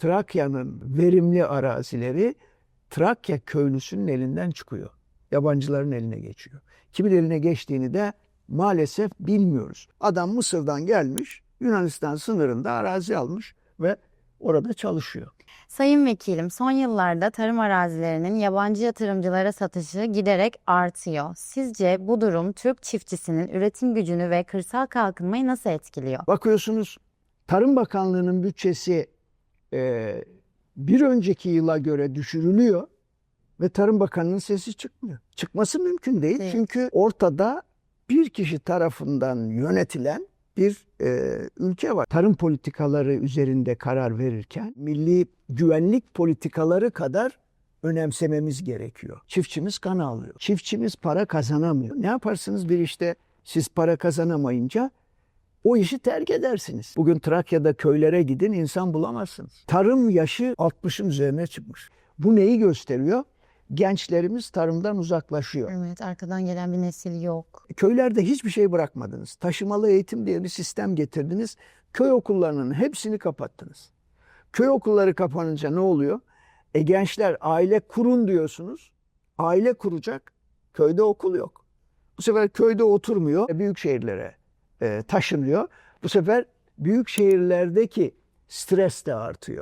Trakya'nın verimli arazileri Trakya köylüsünün elinden çıkıyor. Yabancıların eline geçiyor. Kimin eline geçtiğini de maalesef bilmiyoruz. Adam Mısır'dan gelmiş, Yunanistan sınırında arazi almış ve orada çalışıyor. Sayın Vekilim, son yıllarda tarım arazilerinin yabancı yatırımcılara satışı giderek artıyor. Sizce bu durum Türk çiftçisinin üretim gücünü ve kırsal kalkınmayı nasıl etkiliyor? Bakıyorsunuz Tarım Bakanlığı'nın bütçesi e, bir önceki yıla göre düşürülüyor ve Tarım Bakanı'nın sesi çıkmıyor. Çıkması mümkün değil Değil. çünkü ortada bir kişi tarafından yönetilen bir e, ülke var. Tarım politikaları üzerinde karar verirken milli güvenlik politikaları kadar önemsememiz gerekiyor. Çiftçimiz kan ağlıyor. Çiftçimiz para kazanamıyor. Ne yaparsınız bir işte siz para kazanamayınca o işi terk edersiniz. Bugün Trakya'da köylere gidin insan bulamazsınız. Tarım yaşı 60'ın üzerine çıkmış. Bu neyi gösteriyor? Gençlerimiz tarımdan uzaklaşıyor. Evet, arkadan gelen bir nesil yok. Köylerde hiçbir şey bırakmadınız. Taşımalı eğitim diye bir sistem getirdiniz. Köy okullarının hepsini kapattınız. Köy okulları kapanınca ne oluyor? E gençler aile kurun diyorsunuz. Aile kuracak. Köyde okul yok. Bu sefer köyde oturmuyor. Büyük şehirlere e, taşınıyor. Bu sefer büyük şehirlerdeki stres de artıyor.